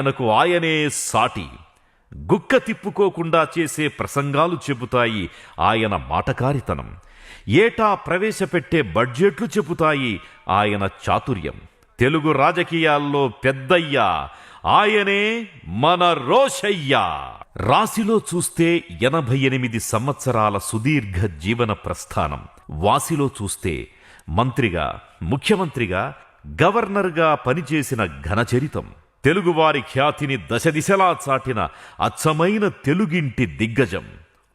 ఆయనకు ఆయనే సాటి. గుక్క తిప్పుకోకుండా చేసే ప్రసంగాలు చెబుతాయి ఆయన మాటకారితనం. ఏటా ప్రవేశపెట్టే బడ్జెట్లు చెబుతాయి ఆయన చాతుర్యం. తెలుగు రాజకీయాల్లో పెద్దయ్య ఆయనే మన రోషయ్య. రాశిలో చూస్తే ఎనభై ఎనిమిది సంవత్సరాల సుదీర్ఘ జీవన ప్రస్థానం. వాసిలో చూస్తే మంత్రిగా ముఖ్యమంత్రిగా గవర్నర్గా పనిచేసిన ఘనచరితం. తెలుగువారి ఖ్యాతిని దశదిశలా చాటిన అచ్చమైన తెలుగింటి దిగ్గజం.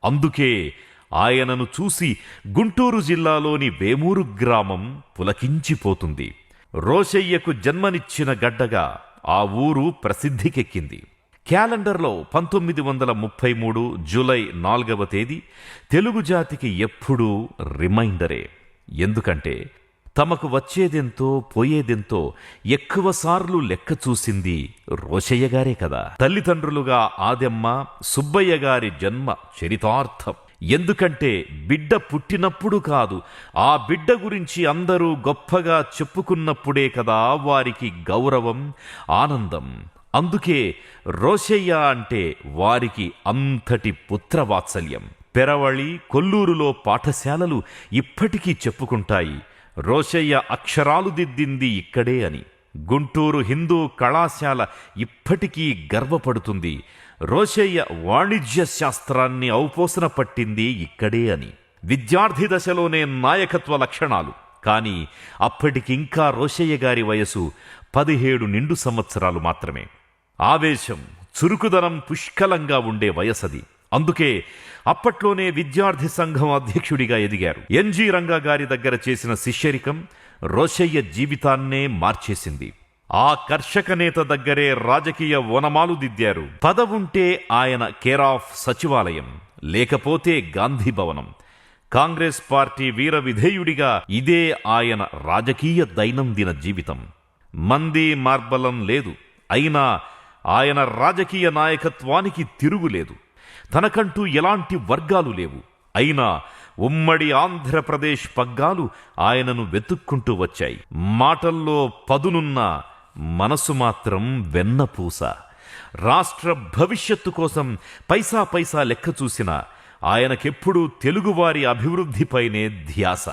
అందుకే ఆయనను చూసి గుంటూరు జిల్లాలోని వేమూరు గ్రామం పులకించిపోతుంది. రోషయ్యకు జన్మనిచ్చిన గడ్డగా ఆ ఊరు ప్రసిద్ధికెక్కింది. క్యాలెండర్లో పంతొమ్మిది వందల ముప్పై మూడు జూలై నాలుగవ తేదీ తెలుగు జాతికి ఎప్పుడూ రిమైండరే. ఎందుకంటే తమకు వచ్చేదెంతో పోయేదెంతో ఎక్కువసార్లు లెక్క చూసింది రోషయ్య గారే కదా. తల్లిదండ్రులుగా ఆదెమ్మ సుబ్బయ్య గారి జన్మ చరితార్థం. ఎందుకంటే బిడ్డ పుట్టినప్పుడు కాదు ఆ బిడ్డ గురించి అందరూ గొప్పగా చెప్పుకున్నప్పుడే కదా వారికి గౌరవం ఆనందం. అందుకే రోషయ్య అంటే వారికి అంతటి పుత్రవాత్సల్యం. పెరవళి కొల్లూరులో పాఠశాలలు ఇప్పటికీ చెప్పుకుంటాయి. రోషయ్య అక్షరాలు దిద్దింది ఇక్కడే అని. గుంటూరు హిందూ కళాశాల ఇప్పటికీ గర్వపడుతుంది. రోషయ్య వాణిజ్య శాస్త్రాన్ని ఔపోసన పట్టింది ఇక్కడే అని. విద్యార్థి దశలోనే నాయకత్వ లక్షణాలు. కానీ అప్పటికింకా రోషయ్య గారి వయసు పదిహేడు నిండు సంవత్సరాలు మాత్రమే. ఆవేశం చురుకుదనం పుష్కలంగా ఉండే వయసది. అందుకే అప్పట్లోనే విద్యార్థి సంఘం అధ్యక్షుడిగా ఎదిగారు. ఎన్జి రంగా గారి దగ్గర చేసిన శిష్యరికం రోషయ్య జీవితాన్నే మార్చేసింది. ఆ కర్షక నేత దగ్గరే రాజకీయ వనమాలు దిద్దారు. పదవుంటే ఆయన కేరాఫ్ సచివాలయం లేకపోతే గాంధీ భవనం. కాంగ్రెస్ పార్టీ వీర విధేయుడిగా ఇదే ఆయన రాజకీయ దైనందిన జీవితం. మంది మార్బలం లేదు అయినా ఆయన రాజకీయ నాయకత్వానికి తిరుగులేదు తనకంటూ ఎలాంటి వర్గాలు లేవు. అయినా ఉమ్మడి ఆంధ్రప్రదేశ్ పగ్గాలు ఆయనను వెతుక్కుంటూ వచ్చాయి. మాటల్లో పదునున్న మనసు మాత్రం వెన్నపూస. రాష్ట్ర భవిష్యత్తు కోసం పైసా పైసా లెక్క చూసిన ఆయనకెప్పుడూ తెలుగువారి అభివృద్ధిపైనే ధ్యాస.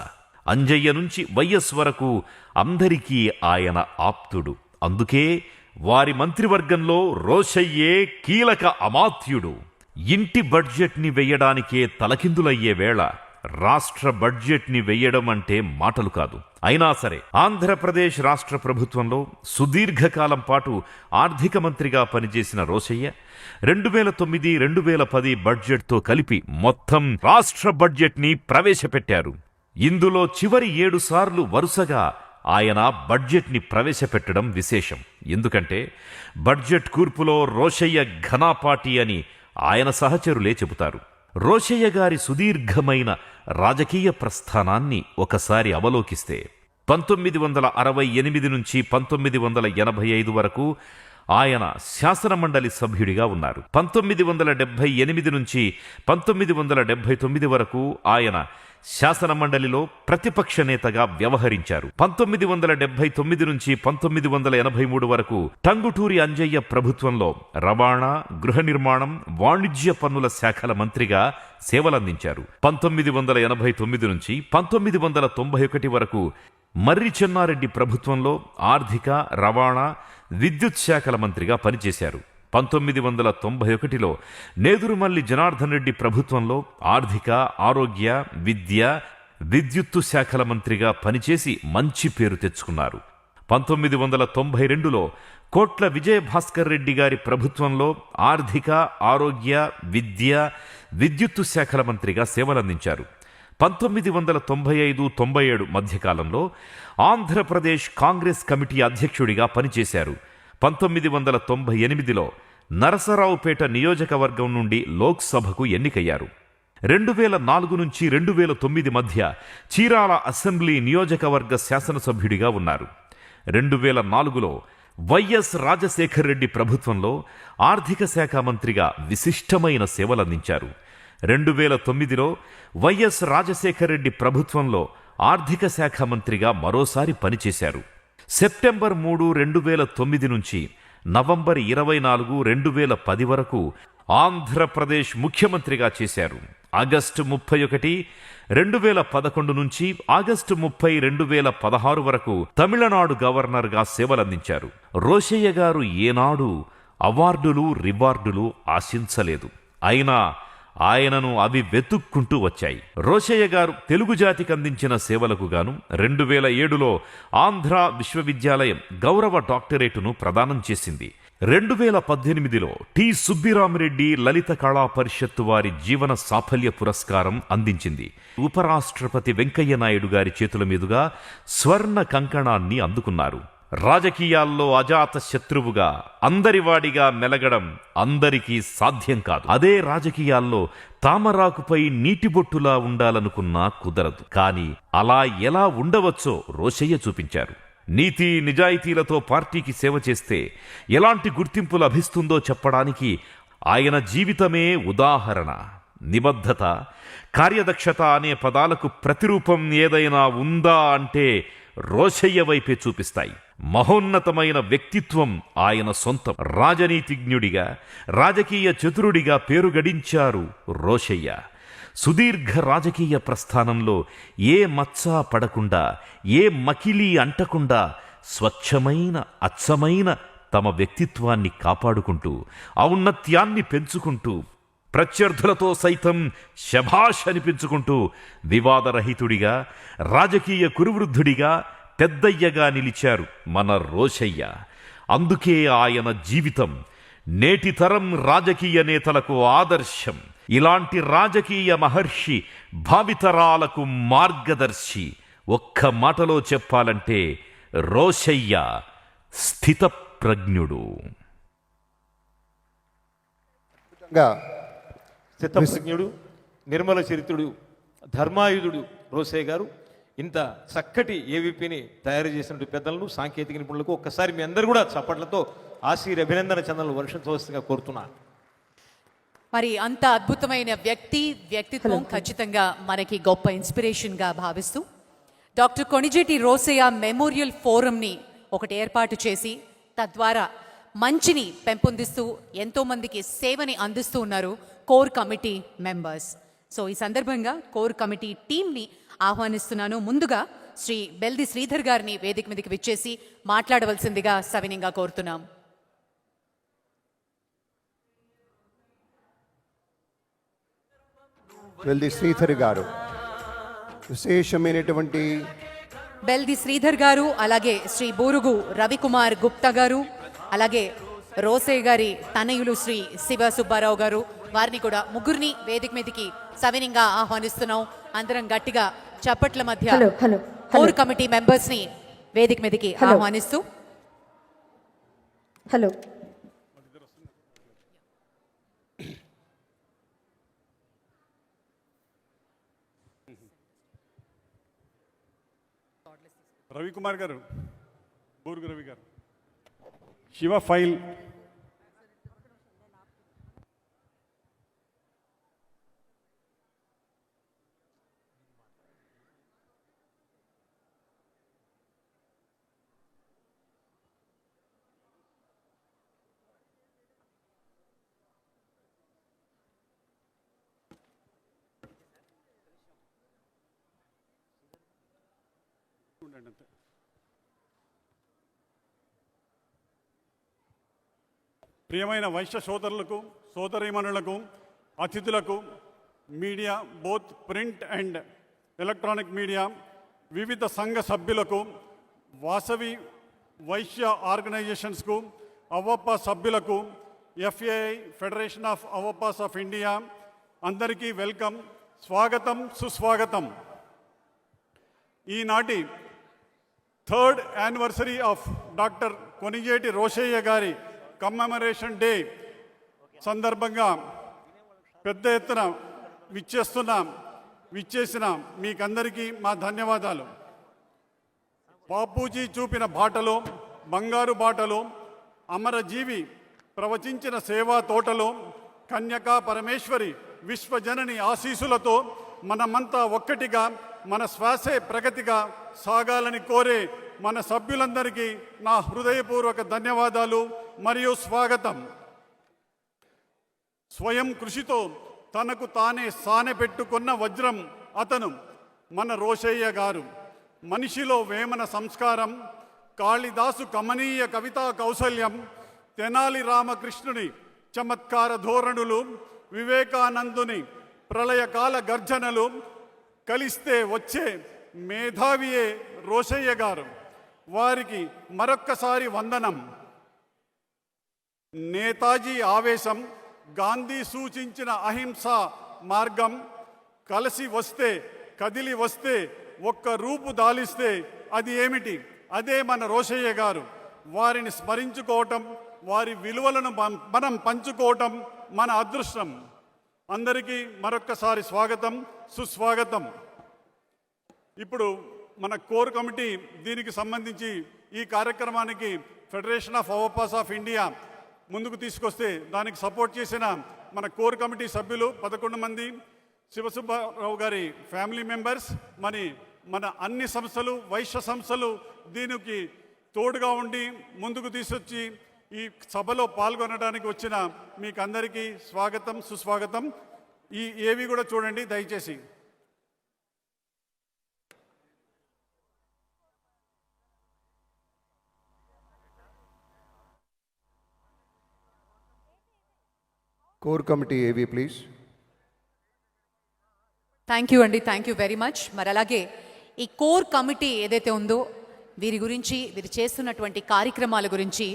అంజయ్య నుంచి వైఎస్ వరకు అందరికీ ఆయన ఆప్తుడు. అందుకే వారి మంత్రివర్గంలో రోషయ్యే కీలక అమాత్యుడు. ఇంటి బడ్జెట్ని వెయ్యడానికే తలకిందులయ్యే వేళ రాష్ట్ర బడ్జెట్ని వెయ్యడం అంటే మాటలు కాదు. అయినా సరే ఆంధ్రప్రదేశ్ రాష్ట్ర ప్రభుత్వంలో సుదీర్ఘకాలం పాటు ఆర్థిక మంత్రిగా పనిచేసిన రోసయ్య రెండు వేల తొమ్మిది రెండు వేల పది బడ్జెట్తో కలిపి మొత్తం రాష్ట్ర బడ్జెట్ని ప్రవేశపెట్టారు. ఇందులో చివరి ఏడు సార్లు వరుసగా ఆయన బడ్జెట్ని ప్రవేశపెట్టడం విశేషం. ఎందుకంటే బడ్జెట్ కూర్పులో రోషయ్య ఘనాపాటి అని ఆయన సహచరులే చెబుతారు. రోషయ్య గారి సుదీర్ఘమైన రాజకీయ ప్రస్థానాన్ని ఒకసారి అవలోకిస్తే పంతొమ్మిది వందల అరవై ఎనిమిది నుంచి పంతొమ్మిది వందల ఎనభై ఐదు వరకు ఆయన శాసనమండలి సభ్యుడిగా ఉన్నారు. పంతొమ్మిది వందల డెబ్భై ఎనిమిది నుంచి పంతొమ్మిది వందల డెబ్భై తొమ్మిది వరకు ఆయన శాసనమండలిలో ప్రతిపక్ష నేతగా వ్యవహరించారు. పంతొమ్మిది వందల డెబ్బై తొమ్మిది నుంచి పంతొమ్మిది వందల ఎనభై మూడు వరకు టంగుటూరి అంజయ్య ప్రభుత్వంలో రవాణా గృహ నిర్మాణం వాణిజ్య పన్నుల శాఖల మంత్రిగా సేవలందించారు. పంతొమ్మిది వందల ఎనభై తొమ్మిది నుంచి పంతొమ్మిది వందల తొంభై ఒకటి వరకు మర్రి చెన్నారెడ్డి ప్రభుత్వంలో ఆర్థిక రవాణా విద్యుత్ శాఖల మంత్రిగా పనిచేశారు. పంతొమ్మిది వందల తొంభై ఒకటిలో నేదురుమల్లి జనార్దన్ రెడ్డి ప్రభుత్వంలో ఆర్థిక ఆరోగ్య విద్య విద్యుత్తు శాఖల మంత్రిగా పనిచేసి మంచి పేరు తెచ్చుకున్నారు. పంతొమ్మిది వందల తొంభై రెండులో కోట్ల విజయభాస్కర్ రెడ్డి గారి ప్రభుత్వంలో ఆర్థిక ఆరోగ్య విద్య విద్యుత్తు శాఖల మంత్రిగా సేవలందించారు. పంతొమ్మిది వందల తొంభై ఐదు తొంభై ఏడు మధ్యకాలంలో ఆంధ్రప్రదేశ్ కాంగ్రెస్ కమిటీ అధ్యక్షుడిగా పనిచేశారు. పంతొమ్మిది వందల తొంభై ఎనిమిదిలో నరసరావుపేట నియోజకవర్గం నుండి లోక్సభకు ఎన్నికయ్యారు. రెండు వేల నాలుగు నుంచి రెండు వేల తొమ్మిది మధ్య చీరాల అసెంబ్లీ నియోజకవర్గ శాసనసభ్యుడిగా ఉన్నారు. రెండు వేల నాలుగులో వైఎస్ రాజశేఖర్ రెడ్డి ప్రభుత్వంలో ఆర్థిక శాఖ మంత్రిగా విశిష్టమైన సేవలందించారు. రెండు వేల తొమ్మిదిలో వైఎస్ రాజశేఖర్ రెడ్డి ప్రభుత్వంలో ఆర్థిక శాఖ మంత్రిగా మరోసారి పనిచేశారు. సెప్టెంబర్ మూడు రెండు వేల తొమ్మిది నుంచి నవంబర్ ఇరవై నాలుగు రెండు వేల పది వరకు ఆంధ్రప్రదేశ్ ముఖ్యమంత్రిగా చేశారు. ఆగస్టు ముప్పై ఒకటి రెండు వేల పదకొండు నుంచి ఆగస్టు ముప్పై రెండు వేల పదహారు వరకు తమిళనాడు గవర్నర్గా సేవలందించారు. రోషయ్య గారు ఏనాడు అవార్డులు రివార్డులు ఆశించలేదు. అయినా ఆయనను అవి వెతుక్కుంటూ వచ్చాయి. రోషయ్య గారు తెలుగు జాతికి అందించిన సేవలకు గాను రెండు వేల ఏడులో ఆంధ్ర విశ్వవిద్యాలయం గౌరవ డాక్టరేటును ప్రదానం చేసింది. రెండు వేల పద్దెనిమిదిలో టి సుబ్బిరామిరెడ్డి లలిత కళా పరిషత్తు వారి జీవన సాఫల్య పురస్కారం అందించింది. ఉపరాష్ట్రపతి వెంకయ్య నాయుడు గారి చేతుల మీదుగా స్వర్ణ కంకణాన్ని అందుకున్నారు. రాజకీయాల్లో అజాత శత్రువుగా అందరివాడిగా మెలగడం అందరికీ సాధ్యం కాదు. అదే రాజకీయాల్లో తామరాకుపై నీటిబొట్టులా ఉండాలనుకున్నా కుదరదు. కాని అలా ఎలా ఉండవచ్చో రోషయ్య చూపించారు. నీతి నిజాయితీలతో పార్టీకి సేవ చేస్తే ఎలాంటి గుర్తింపు లభిస్తుందో చెప్పడానికి ఆయన జీవితమే ఉదాహరణ. నిబద్ధత కార్యదక్షత అనే పదాలకు ప్రతిరూపం ఏదైనా ఉందా అంటే రోషయ్య వైపే చూపిస్తాయి. మహోన్నతమైన వ్యక్తిత్వం ఆయన సొంతం. రాజనీతిజ్ఞుడిగా రాజకీయ చతురుడిగా పేరు గడించారు రోషయ్య. సుదీర్ఘ రాజకీయ ప్రస్థానంలో ఏ మచ్చ పడకుండా ఏ మకిలి అంటకుండా స్వచ్ఛమైన అచ్చమైన తమ వ్యక్తిత్వాన్ని కాపాడుకుంటూ ఔన్నత్యాన్ని పెంచుకుంటూ ప్రత్యర్థులతో సైతం శభాష్ అనిపించుకుంటూ వివాదరహితుడిగా రాజకీయ కురువృద్ధుడిగా పెద్దయ్యగా నిలిచారు మన రోషయ్య. అందుకే ఆయన జీవితం నేటి తరం రాజకీయ నేతలకు ఆదర్శం. ఇలాంటి రాజకీయ మహర్షి భావితరాలకు మార్గదర్శి. ఒక్క మాటలో చెప్పాలంటే రోషయ్య స్థితప్రజ్ఞుడు. చిత్తప్రజ్ఞుడు నిర్మల చరిత్రుడు ధర్మాయుధుడు రోసే గారు ఇంత చక్కటి ఏవిపిని తయారు చేసిన పెద్దలను సాంకేతిక నిపుణులకు ఒక్కసారి మీ అందరు కూడా చప్పట్లతో ఆశీర్ అభినందన చందనలు వర్షించవలసిందిగా కోరుతున్నాను. మరి అంత అద్భుతమైన వ్యక్తి వ్యక్తిత్వం ఖచ్చితంగా మనకి గొప్ప ఇన్స్పిరేషన్గా భావిస్తూ డాక్టర్ కొణిజేటి రోసయ్య మెమోరియల్ ఫోరంని ఒకటి ఏర్పాటు చేసి తద్వారా మంచిని పెంపొందిస్తూ ఎంతో మందికి సేవని అందిస్తూ ఉన్నారు కోర్ కమిటీ మెంబర్స్. సో ఈ సందర్భంగా కోర్ కమిటీ టీంని ఆహ్వానిస్తున్నాను. ముందుగా శ్రీ బెల్ది శ్రీధర్ గారిని వేదిక మీదకి విచ్చేసి మాట్లాడవలసిందిగా సవినీయంగా కోరుతున్నాం. వెల్ది శ్రీధర్ గారు విశేషమైనటువంటి బెల్ది శ్రీధర్ గారు అలాగే శ్రీ బూరుగు రవికుమార్ గుప్తా గారు అలాగే రోసే గారి తనయులు శ్రీ శివ సుబ్బారావు గారు వారిని కూడా ముగ్గురిని వేదిక మీదకి సవినంగా ఆహ్వానిస్తున్నాం అందరం గట్టిగా చప్పట్ల మధ్య కోర్. కమిటీ మెంబర్స్ని వేదిక మీదకి. ఆహ్వానిస్తూ హలో రవికుమార్ గారు బూరుగు రవి గారు శివ ఫైల్ ఉండండి అంతే ప్రియమైన వైశ్య సోదరులకు సోదరీమణులకు అతిథులకు media both print and electronic media వివిధ సంఘ సభ్యులకు వాసవి వైశ్య ఆర్గనైజేషన్స్కు అవ్వప్ప సభ్యులకు ఎఫ్ఏఐ ఫెడరేషన్ ఆఫ్ అవపాస్ ఆఫ్ ఇండియా అందరికీ వెల్కమ్ స్వాగతం సుస్వాగతం. ఈనాటి third anniversary of doctor Konijeti Rosaiah గారి కమ్మెమరేషన్ డే సందర్భంగా పెద్ద ఎత్తున విచ్చేస్తున్నాం విచ్చేసిన. మీకందరికీ మా ధన్యవాదాలు. బాపూజీ చూపిన బాటలో బంగారు బాటలో అమరజీవి ప్రవచించిన సేవా తోటలో కన్యకా పరమేశ్వరి విశ్వజనని ఆశీసులతో మనమంతా ఒక్కటిగా మన శ్వాసే ప్రగతిగా సాగాలని కోరే మన సభ్యులందరికీ నా హృదయపూర్వక ధన్యవాదాలు. మరియు స్వాగతం. స్వయం కృషితో తనకు తానే సానె పెట్టుకున్న వజ్రం అతను మన రోషయ్య గారు. మనిషిలో వేమన సంస్కారం కాళిదాసు కమనీయ కవితా కౌశల్యం తెనాలి రామకృష్ణుని చమత్కార ధోరణులు వివేకానందుని ప్రళయకాల గర్జనలు కలిస్తే వచ్చే మేధావియే రోషయ్య గారు. వారికి మరొక్కసారి వందనం. నేతాజీ ఆవేశం గాంధీ సూచించిన అహింస మార్గం కలిసి వస్తే కదిలి వస్తే ఒక్క రూపు దాలిస్తే అది ఏమిటి? అదే మన రోషయ్య గారు. వారిని స్మరించుకోవటం వారి విలువలను మనం పంచుకోవటం మన అదృష్టం. అందరికీ మరొక్కసారి స్వాగతం సుస్వాగతం. ఇప్పుడు మన కోర్ కమిటీ దీనికి సంబంధించి ఈ కార్యక్రమానికి ఫెడరేషన్ ఆఫ్ అవర్పాస్ ఆఫ్ ఇండియా ముందుకు తీసుకొస్తే దానికి సపోర్ట్ చేసిన మన కోర్ కమిటీ సభ్యులు పదకొండు మంది శివసుబ్బారావు గారి ఫ్యామిలీ మెంబర్స్ మరి మన అన్ని సంస్థలు వైశ్య సంస్థలు దీనికి తోడుగా ఉండి ముందుకు తీసుకొచ్చి ఈ సభలో పాల్గొనడానికి వచ్చిన మీకు అందరికీ స్వాగతం సుస్వాగతం. ఈ ఏవి కూడా చూడండి దయచేసి. కోర్ కమిటీ ఏవి ప్లీజ్ థ్యాంక్ యూ అండి థ్యాంక్ యూ వెరీ మచ్ మరి అలాగే ఈ కోర్ కమిటీ ఏదైతే ఉందో వీరి గురించి వీరు చేస్తున్నటువంటి కార్యక్రమాల గురించి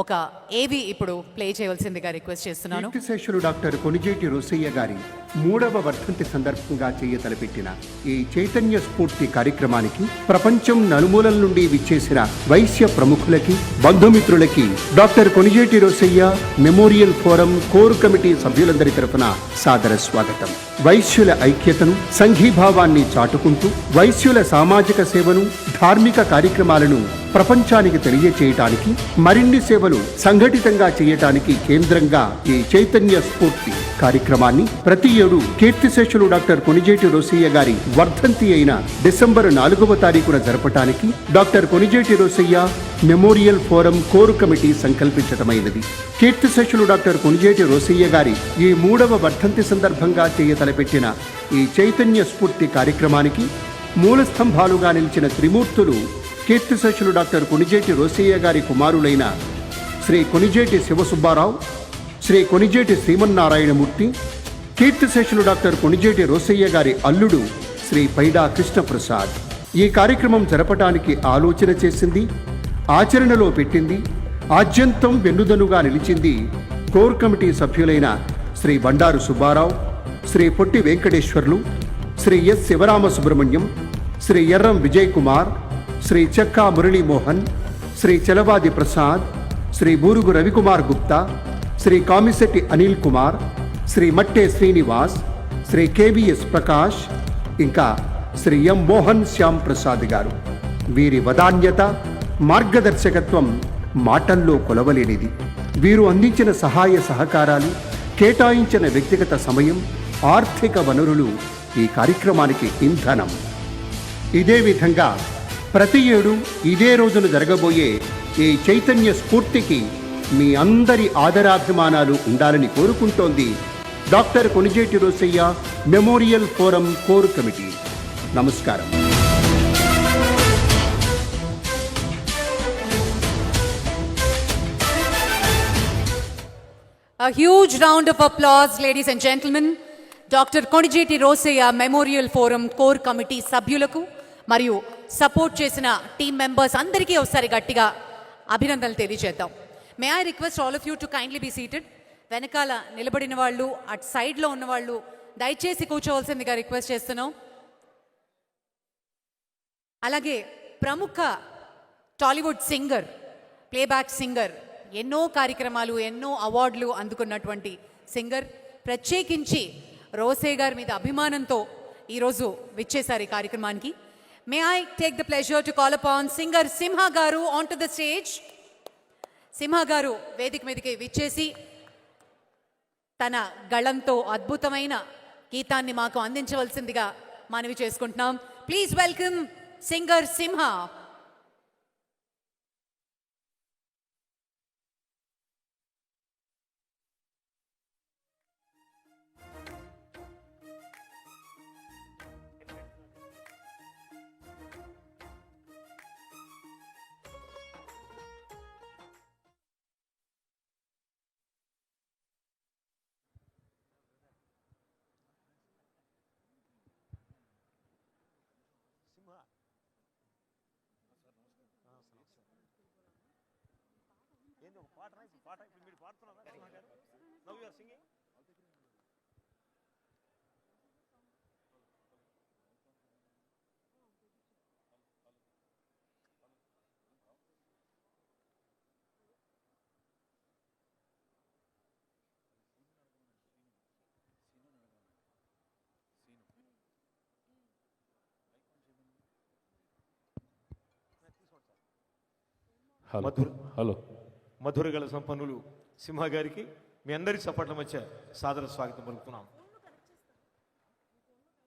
ఒక ఏవి ఇప్పుడు ప్లే చేయవలసిందిగా రిక్వెస్ట్ చేస్తున్నాను. కీర్తిశేషులు డాక్టర్ కొనిజేటి రోసయ్య గారి మూడవ వర్ధంతి సందర్భంగా చేయ తలపెట్టిన ఈ చైతన్య స్ఫూర్తి కార్యక్రమానికి ప్రపంచం నలుమూలల నుండి విచ్చేసిన వైశ్య ప్రముఖులకి బంధుమిత్రులకి doctor Konijeti Rosaiah memorial forum core committee సభ్యులందరి తరఫున సాదర స్వాగతం. వైశ్యుల ఐక్యతను సంఘీభావాన్ని చాటుకుంటూ వైశ్యుల సామాజిక సేవను ధార్మిక కార్యక్రమాలను ప్రపంచానికి తెలియచేయటానికి మరిన్ని సేవలు సంఘటితంగా చేయటానికి కేంద్రంగా ఈ చైతన్య స్ఫూర్తి కార్యక్రమాన్ని ప్రతి ఏడు కీర్తిశేషులు డాక్టర్ కొనిజేటి రోసయ్య గారి వర్ధంతి అయిన డిసెంబర్ నాలుగవ తారీఖున జరపటానికి doctor Konijeti Rosaiah memorial forum core committee సంకల్పించటమైనది. కీర్తిశేషులు డాక్టర్ కొనిజేటి రోసయ్య గారి ఈ మూడవ వర్ధంతి సందర్భంగా చేయతలపెట్టిన ఈ చైతన్య స్ఫూర్తి కార్యక్రమానికి మూల స్తంభాలుగా నిలిచిన త్రిమూర్తులు కీర్తిశేషులు డాక్టర్ కొనిజేటి రోసయ్య గారి కుమారులైన శ్రీ కొనిజేటి శివసుబ్బారావు శ్రీ కొనిజేటి శ్రీమన్నారాయణమూర్తి కీర్తిశేషులు డాక్టర్ కొనిజేటి రోసయ్య గారి అల్లుడు శ్రీ పైడా కృష్ణప్రసాద్. ఈ కార్యక్రమం జరపటానికి ఆలోచన చేసింది ఆచరణలో పెట్టింది ఆద్యంతం వెన్నుదనుగా నిలిచింది కోర్ కమిటీ సభ్యులైన శ్రీ బండారు సుబ్బారావు శ్రీ పొట్టి వెంకటేశ్వర్లు శ్రీ ఎస్ శివరామ సుబ్రహ్మణ్యం శ్రీ ఎర్రం విజయ్ కుమార్ శ్రీ చెక్కా మురళీమోహన్ శ్రీ చలవాది ప్రసాద్ శ్రీ బూరుగు రవికుమార్ గుప్తా శ్రీ కామిశెట్టి అనిల్ కుమార్ శ్రీ మట్టే శ్రీనివాస్ శ్రీ కేవీఎస్ ప్రకాష్ ఇంకా శ్రీ ఎం మోహన్ శ్యామ్ ప్రసాద్ గారు. వీరి వదాన్యత మార్గదర్శకత్వం మాటల్లో కొలవలేనిది. వీరు అందించిన సహాయ సహకారాలు కేటాయించిన వ్యక్తిగత సమయం ఆర్థిక వనరులు ఈ కార్యక్రమానికి ఇంధనం. ఇదే విధంగా ప్రతి ఏడు ఇదే రోజున జరగబోయే ఈ చైతన్య స్ఫూర్తికి మీ అందరి ఆదరాభిమానాలు ఉండాలని కోరుకుంటోంది doctor Konijeti Rosaiah memorial forum core committee నమస్కారం A huge round of applause, ladies and gentlemen. Doctor Konijeti Rosaiah memorial forum core committee సభ్యులకు మరియు సపోర్ట్ చేసిన టీం మెంబర్స్ అందరికీ ఒకసారి గట్టిగా అభినందనలు తెలియజేద్దాం. May I request all of you to kindly be seated వెనకాల నిలబడిన వాళ్ళు అటు సైడ్లో ఉన్న వాళ్ళు దయచేసి కూర్చోవలసిందిగా రిక్వెస్ట్ చేస్తున్నాం. అలాగే ప్రముఖ టాలీవుడ్ సింగర్ ప్లేబ్యాక్ సింగర్ ఎన్నో కార్యక్రమాలు ఎన్నో అవార్డులు అందుకున్నటువంటి సింగర్ ప్రత్యేకించి రోసే గారి మీద అభిమానంతో ఈరోజు విచ్చేశారు ఈ కార్యక్రమానికి. May I take the pleasure to call upon singer Simha గారు on to the stage Simha గారు వేదిక మీదకి విచ్చేసి తన గళంతో అద్భుతమైన గీతాన్ని మాకు అందించవలసిందిగా మనవి చేసుకుంటున్నాం. Please welcome singer Simha hello Mathura hello మధురగల సంపన్నులు సింహ గారికి మీ అందరి చప్పట్ల మధ్య సాదర స్వాగతం పలుకుతున్నాం.